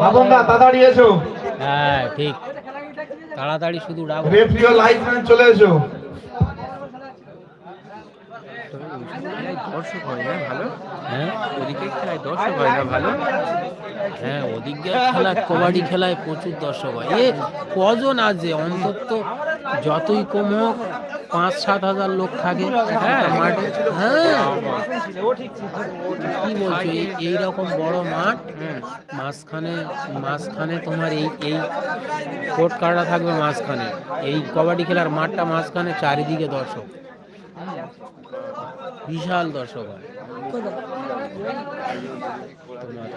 ভাবন তাড়াতাড়ি এসো। হ্যাঁ ঠিক। তাড়াতাড়ি শুধু ডাকো রেফ্রিও লাইটম্যান চলে এসো। দর্শক হয় না ভালো? হ্যাঁ? ওদিকে দর্শক হয় না ভালো? হ্যাঁ ওদিক দিয়ে খেলা কবাডি খেলায় প্রচুর দর্শক হয়। এ কজন আছে? অন্তত যতই কম হোক পাঁচ সাত হাজার লোক থাকে হ্যাঁ মাঠে। হ্যাঁ কি বলছো? এই- এইরকম বড় মাঠ মাঝখানে মাঝখানে তোমার এই এই কোর্ট কাটা থাকবে মাঝখানে। এই কবাডি খেলার মাঠটা মাঝখানে চারিদিকে দর্শক। বিশাল দর্শক হয়। তোমার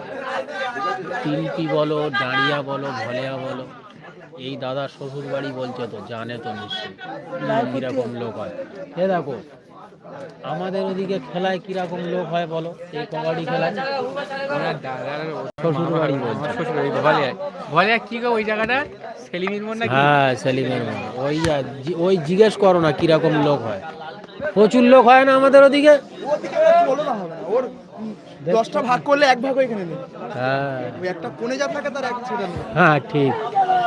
তিলকি বলো দাঁড়িয়া বলো ভলিয়া বলো এই দাদা শ্বশুর বাড়ি বলছে তো জানে তো নিশ্চয়ই কীরকম লোক হয়। এ দেখো আমাদের ওদিকে খেলায় কীরকম লোক হয় বলো এই কবাডি খেলায়? শ্বশুর বাড়ি বলছে। ভলিয়া কি গো ওই জায়গাটা? সেলিমির মন নাকি? হ্যাঁ সেলিমের মা। ওই ওই জিজ্ঞেস করো না কীরকম লোক হয়। প্রচুর লোক হয় না আমাদের ওদিকে? দশটা ভাগ করলে এক ভাগ এখানে নেই হ্যাঁ। ওই একটা কোণে যা থাকে তার এক নেই হ্যাঁ ঠিক।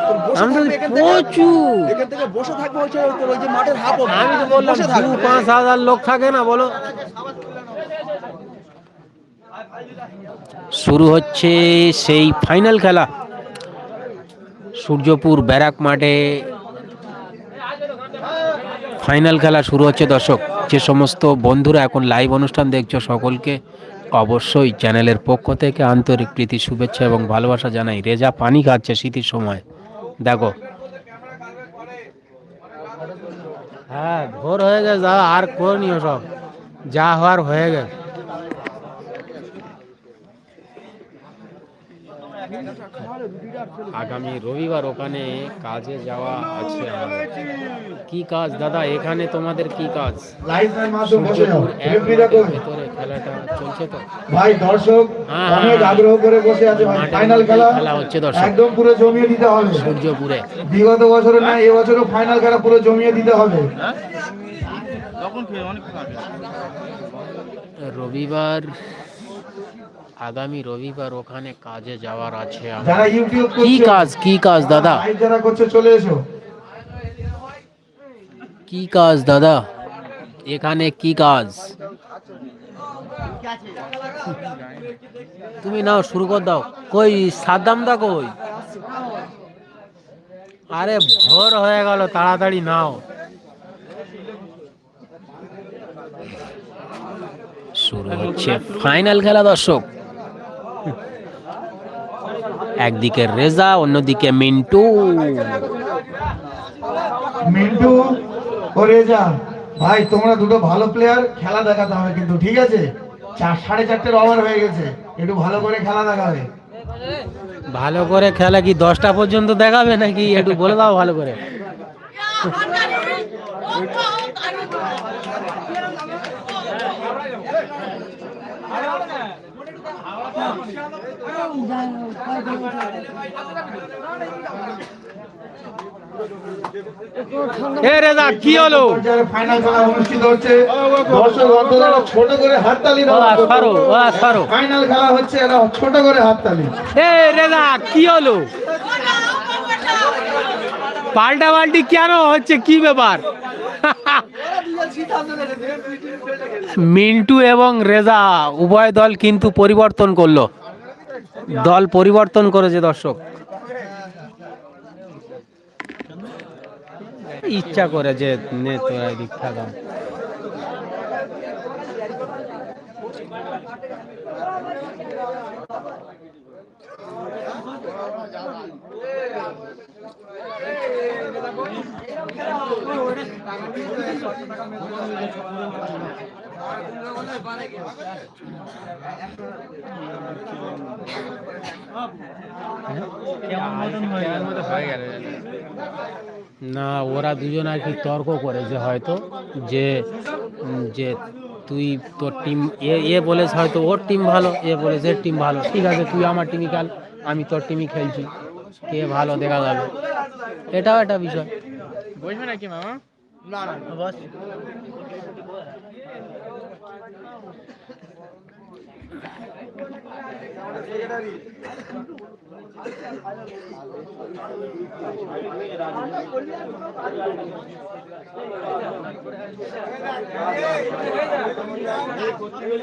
তোর বসে আমাদের থাকবে এখান থেকে? প্রচুর। এখান থেকে বসে থাকবে হচ্ছে তোর ওই যে মাঠের হাফ আমি তো বললাম দু পাঁচ হাজার লোক থাকে না বলো। শুরু হচ্ছে সেই ফাইনাল খেলা। সূর্যপুর ব্যারাক মাঠে ফাইনাল খেলা শুরু হচ্ছে দর্শক। যে সমস্ত বন্ধুরা এখন লাইভ অনুষ্ঠান দেখছ সকলকে অবশ্যই চ্যানেলের পক্ষ থেকে আন্তরিক প্রীতি, শুভেচ্ছা এবং ভালোবাসা জানাই। রেজা পানি খাচ্ছে শীতের সময়। দেখো। হ্যাঁ ভোর হয়ে গেছে আর করণীয় সব। যা হওয়ার হয়ে গেছে। আগামী রবিবার ওখানে কাজে যাওয়া আছে কি কাজ? দাদা এখানে তোমাদের কি কাজ? ভেতরে খেলাটা চলছে তো? ভাই দর্শক হ্যাঁ, অনেক হ্যাঁ। আগ্রহ করে বসে আছে ফাইনাল খেলা খেলা হচ্ছে দর্শক। একদম পুরো জমিয়ে দিতে হবে। সূর্যপুরে। বিগত বছরে না এবছরও ফাইনাল খেলা পুরো জমিয়ে দিতে হবে। রবিবার আগামী রবিবার ওখানে কাজে যাওয়ার আছে যারা ইউটিউব কি কাজ কি কাজ দাদা? লাইভ যারা করছে চলে এসো। কি কাজ দাদা? এখানে কি কাজ? তুমি নাও শুরু কর দাও। কই সাদ্দাম দা কই? আরে ভোর হয়ে গেল তাড়াতাড়ি নাও। শুরু হচ্ছে ফাইনাল খেলা দর্শক। একদিকে রেজা অন্যদিকে মিন্টু মিন্টু ও রেজা ভাই তোমরা দুটো ভালো প্লেয়ার খেলা দেখাতে হবে কিন্তু ঠিক আছে চার সাড়ে চারটের ওভার হয়ে গেছে একটু ভালো করে খেলা দেখাবে ভালো করে খেলা কি দশটা পর্যন্ত দেখাবে নাকি একটু বলে দাও ভালো করে কি হলো? ফাইনাল খেলা অনুষ্ঠিত হচ্ছে দর্শক অন্তত ছোট করে হাততালি ও সরো ও সরো ফাইনাল খেলা হচ্ছে একটা ছোট করে হাততালি। এ রেজা কি হলো? পাল্টা পাল্টি কেন হচ্ছে? কি ব্যাপার? মিন্টু এবং রেজা উভয় দল কিন্তু পরিবর্তন করল। দল পরিবর্তন করেছে দর্শক। ইচ্ছা করে যে নে না ওরা দুজন আর কি তর্ক করেছে হয়তো যে যে তুই তোর টিম এ এ বলেছে হয়তো ওর টিম ভালো এ বলেছে এর টিম ভালো। ঠিক আছে তুই আমার টিমই খেল আমি তোর টিমই খেলছি। কে ভালো দেখা যাবে এটাও একটা বিষয়। বসবে নাকি মামা? না না। বস। করতে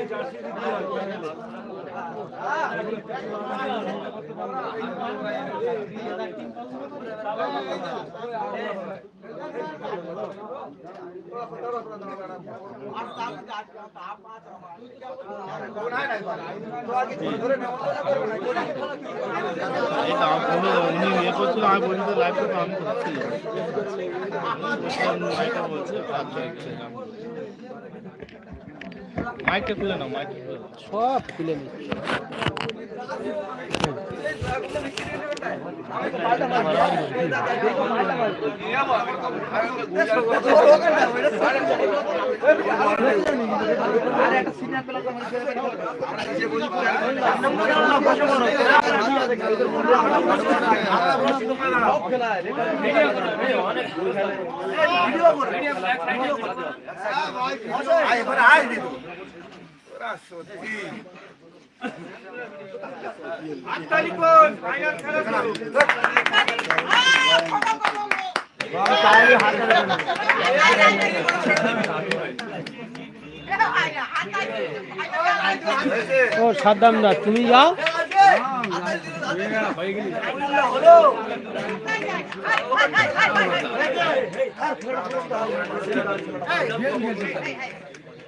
উনি ইয়ে করছিল আমি বলছি লাইভ তো আমি করছি বলছে মাইকটা খুলে নাও মাইকটা খুলে নিচ্ছি ভিডিও করে ভিডিও করে নাও সব খুলে নিচ্ছে ও সাদ্দাম দা তুমি যাও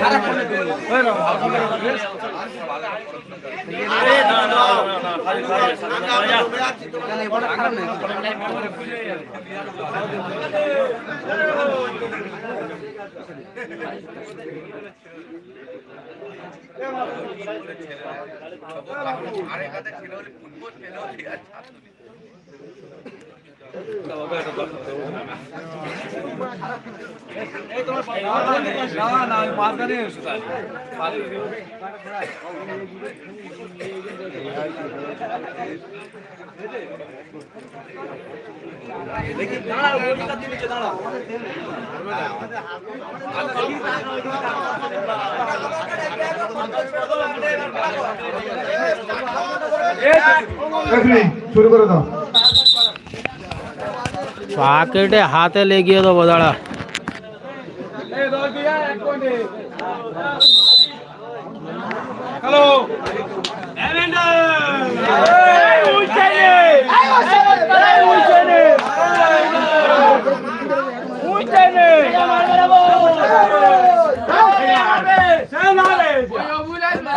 খারাপ না না আমি দাঁড়া দাঁড়া করে দাও পা কেটে হাতে লেগিয়ে দেবো দাঁড়া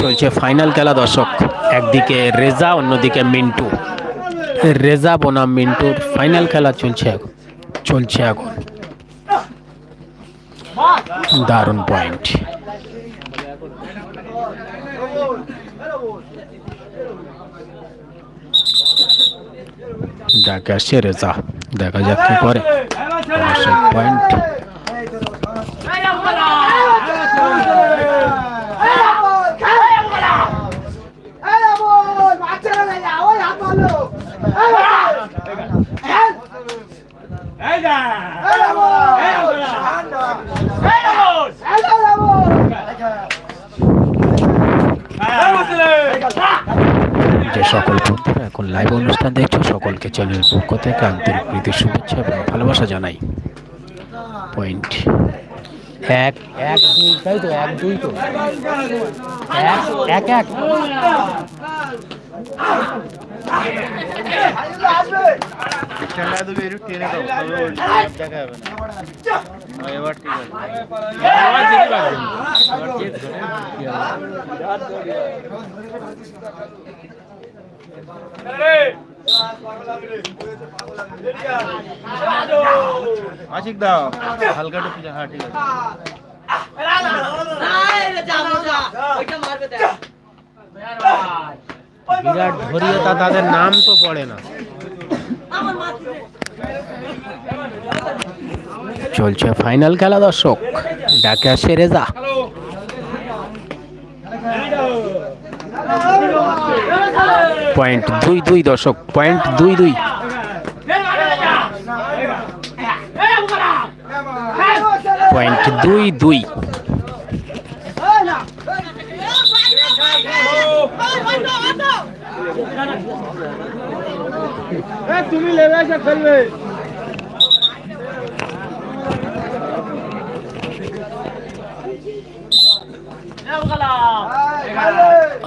চলছে ফাইনাল খেলা দর্শক। একদিকে রেজা, অন্যদিকে মিন্টু। রেজা, বনাম, মিন্টুর ফাইনাল খেলা চলছে এখন। চলছে এখন। দারুণ পয়েন্ট ডাকে আসছে রেজা। দেখা যাক কি করে। পয়েন্ট যে সকল বন্ধুরা এখন লাইভ অনুষ্ঠান দেখছ, সকলকে চ্যানেলের পক্ষ থেকে আন্তরিক প্রীতি, শুভেচ্ছা এবং ভালোবাসা জানাই। পয়েন্ট এক এক, দুই, তাই তো? এক, দুই তো? এক এক এক। ঠান্ডা দেবে একটু টেনে দাও তবে দেখা যাবে না হ্যাঁ, এবার ঠিক আছে এবার যেতে পারবেন আশিক দাও হালকা পিছা হ্যাঁ ঠিক আছে বিরাট ধরিয়ে তা তাদের নাম তো পড়ে না চলছে ফাইনাল খেলা, দর্শক। ডাকে আসে রেজা। পয়েন্ট দুই দুই, দর্শক, পয়েন্ট দুই দুই। পয়েন্ট দুই দুই।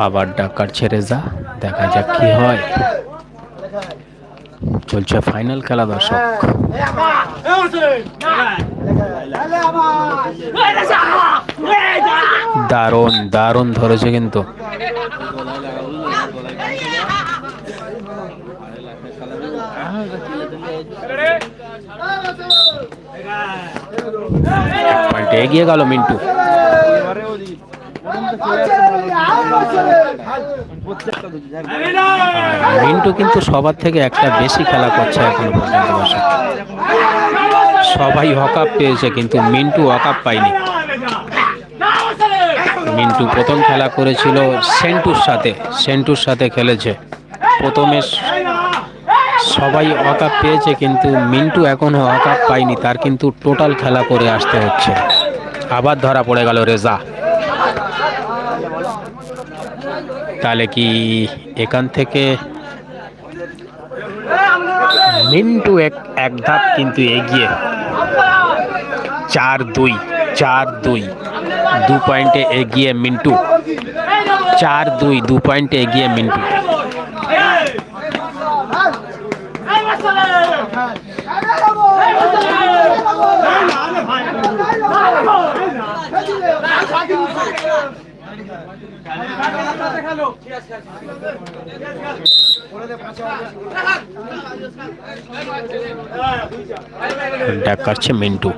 আবার ডাকার ছেড়ে যা, দেখা যাক কি হয়। চলছে ফাইনাল খেলা দর্শক। দারুণ দারুণ ধরেছে কিন্তু। পয়েন্টে এগিয়ে গেল মিন্টু। মিন্টু কিন্তু সবার থেকে একটা বেশি খেলা করছে এখনও পর্যন্ত সবাই হকাপ পেয়েছে, কিন্তু মিন্টু হকাপ পায়নি। মিন্টু প্রথম খেলা করেছিল সেন্টুর সাথে সেন্টুর সাথে খেলেছে। প্রথমে সবাই অকাপ পেয়েছে, কিন্তু মিন্টু এখনও অকাপ পায়নি, তার কিন্তু টোটাল খেলা করে আসতে হচ্ছে। আবার ধরা পড়ে গেল রেজা। তাহলে কি এখান থেকে মিন্টু এক এক ধাপ কিন্তু এগিয়ে। চার দুই চার দুই, দু পয়েন্টে এগিয়ে মিন্টু। চার দুই, দু পয়েন্টে এগিয়ে মিন্টু। ড্যাক কাটছে মিন্টু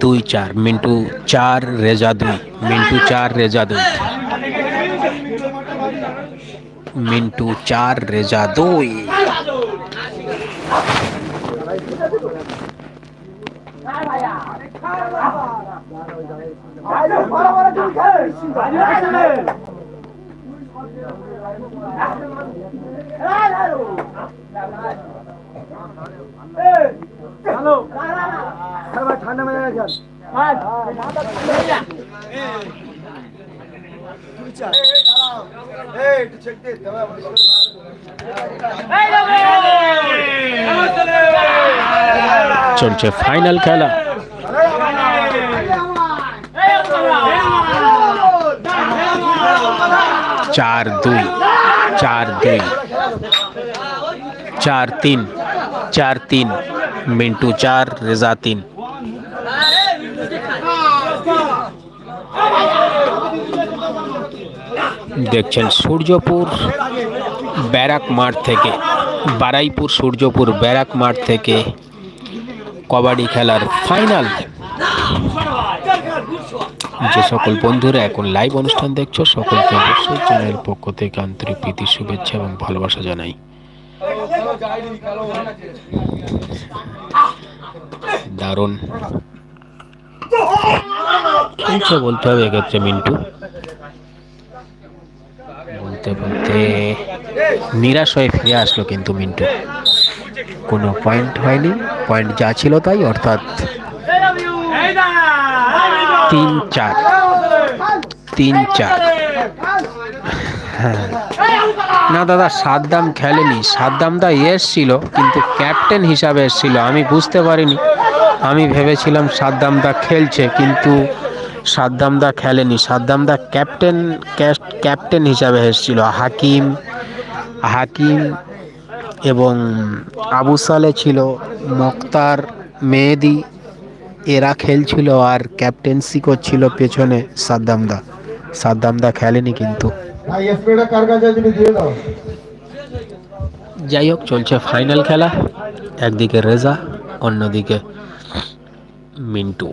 দুই চার মিন্টু চার রেজা দুই মিন্টু চার রেজা দুই মিন্টু চার রেজা দুই চলছে ফাইনাল খেলা চার দুই চার দুই। চার তিন। চার তিন। মিন্টু চার, রেজা তিন। দেখছেন সূর্যপুর ব্যারাক মাঠ থেকে, বারাইপুর সূর্যপুর ব্যারাক মাঠ থেকে কবাডি খেলার ফাইনাল যে সকল বন্ধুরা এখন লাইভ অনুষ্ঠান দেখছ সকলকে অবশ্যই চ্যানেল পক্ষ থেকে আন্তরিক প্রীতি শুভেচ্ছা এবং ভালোবাসা জানাই। দারুণ। খেলছে বলতে হবে এক্ষেত্রে মিন্টু। বলতে বলতে নিরাশ হয়ে ফিরে আসলো কিন্তু মিন্টু। কোনো পয়েন্ট হয়নি। পয়েন্ট যা ছিল তাই অর্থাৎ তিন চার। তিন চার। হ্যাঁ। না দাদা, সাদ্দাম খেলেনি। সাদ্দাম দা এসছিল, কিন্তু ক্যাপ্টেন হিসাবে এসছিল। আমি বুঝতে পারিনি। আমি ভেবেছিলাম সাদ্দাম দা খেলছে, কিন্তু সাদ্দাম দা খেলেনি। সাদ্দাম দা ক্যাপ্টেন ক্যাপ্টেন হিসাবে এসছিল। হাকিম হাকিম এবং আবু সালে ছিল, মক্তার মেহেদি এরা খেলছিল আর ক্যাপ্টেন্সি করছিল পেছনে সাদ্দামদা সাদ্দামদা খেলেনি কিন্তু। যাই হোক, চলছে ফাইনাল খেলা। একদিকে রেজা, অন্যদিকে মিন্টু।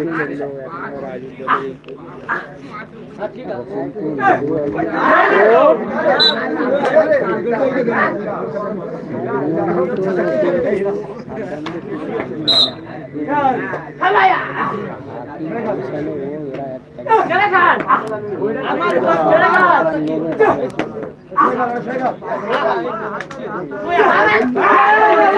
দর্শক এত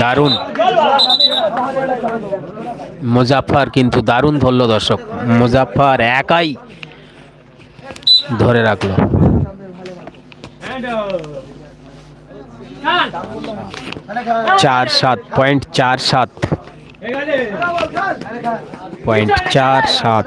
দারুণ। মুজাফফর কিন্তু দারুণ ধরলো দর্শক। মুজাফফর একাই ধরে রাখল। চার সাত পয়েন্ট চার সাত। পয়েন্ট চার সাত।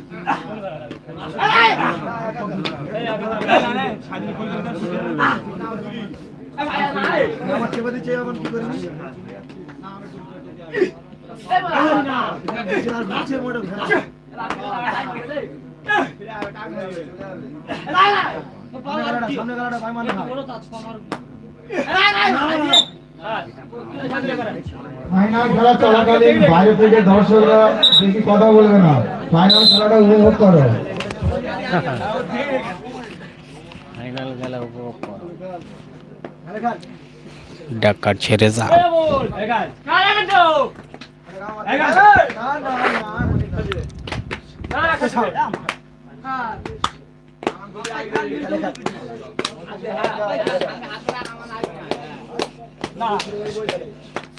আমার চেপে দিচ্ছে আমার কি করিনি সামনে গালাটা ভাই মানে ফাইনাল খেলা চলাকালীন বাইরে থেকে দর্শকরা বেশি কথা বলবে না। ফাইনাল খেলাটা উপভোগ করো। ফাইনাল খেলা উপভোগ করো। ডাক কাটছে রেজা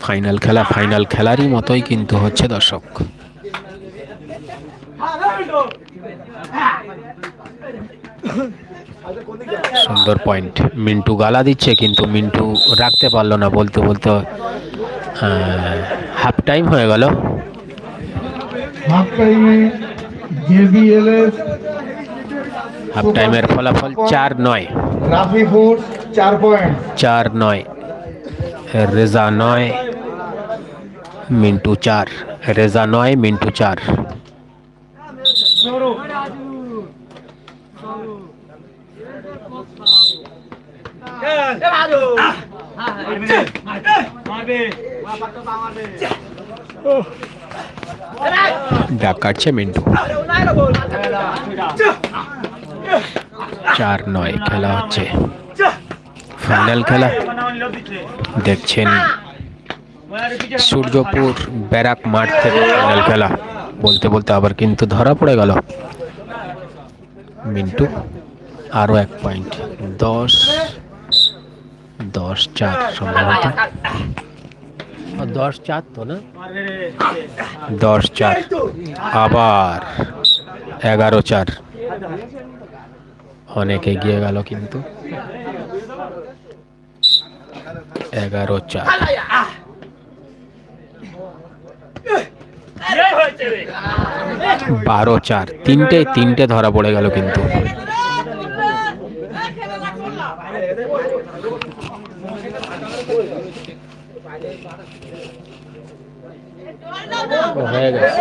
ফাইনাল খেলা ফাইনাল খেলারই মতোই কিন্তু হচ্ছে দর্শক। সুন্দর পয়েন্ট মিন্টু গালা দিচ্ছে কিন্তু মিন্টু রাখতে পারল না বলতে বলতে হাফ টাইম হয়ে গেল। হাফ টাইমে জেবিএলএস হাফ টাইমের ফলাফল চার নয়। রাফি ফুডস চার পয়েন্ট চার নয়। রেজা নয়, মিন্টু চার। রেজা নয়, মিন্টু চার। ডাক কাটছে মিন্টু। চার নয়, খেলা হচ্ছে। ফাইনাল খেলা। দেখছেন সূর্যপুর ব্যারাক মাঠ থেকে ফাইনাল খেলা। বলতে বলতে আবার কিন্তু ধরা পড়ে গেল। মিন্টু আরও এক পয়েন্ট দশ দশ চার সম্ভবত। দশ চার তো না? দশ চার। আবার এগারো চার। অনেক এগিয়ে গেল কিন্তু। এগারো চার। বারো চার। তিনটে তিনটে ধরা পড়ে গেল কিন্তু। হয়ে গেছে।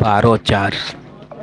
বারো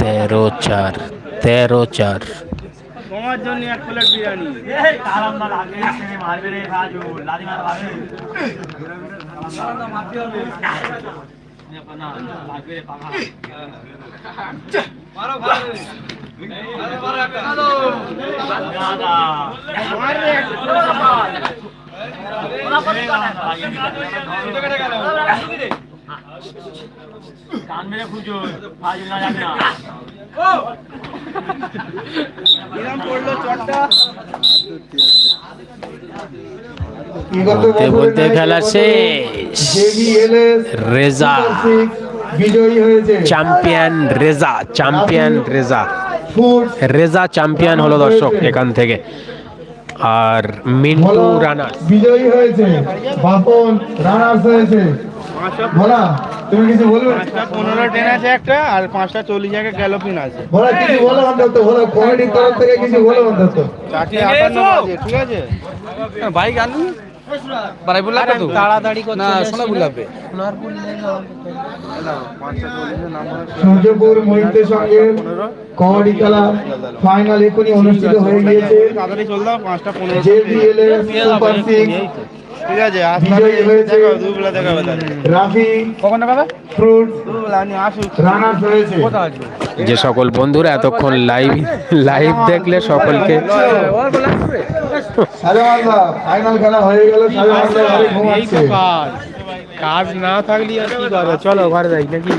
তেরো চার তেরো চার তোমার জন্য এক প্লেট বিরিয়ানি কিরম পড়ল চটটা। কি করতে বলতে বলতে খেলা শেষ। রেজা। বিজয়ী হয়েছে। Champion Reza champion Reza. Reza champion হলো দর্শক এখান থেকে। আর মিন্টু রানার বিজয়ী হয়েছে। বাপন রানার্স হয়েছে। ভোলা তুমি কিছু বলবে? পনেরো ট্রেন আছে একটা আর পাঁচটা চল্লিশ জায়গায় গ্যালোপিন আছে। ভোলা কিছু বলো অন্তত ভোলা কমিটির তরফ থেকে কিছু বলো অন্তত। চারটে আটান্ন আছে ঠিক আছে? বাইক আনু তো? তাড়াতাড়ি না সোনাপুর লাগবে। পাঁচটা সূর্যপুর মহিতের সঙ্গে কবাডি খেলা ফাইনাল এখনই অনুষ্ঠিত হয়ে গিয়েছে। সুপার সিক্স ঠিক আছে আসলে বিজয়ী দুবেলা দেখাবে রাফি কখন দেখাবে? ফ্রুট দুবেলা আমি আসুক। রানার্স হয়েছে। যে সকল বন্ধুরা এতক্ষণ লাইভ লাইভ দেখলে সকলকে ফাইনাল খেলা হয়ে গেল কাজ না থাকলে আর কি করবে? চলো ঘরে যাই নাকি?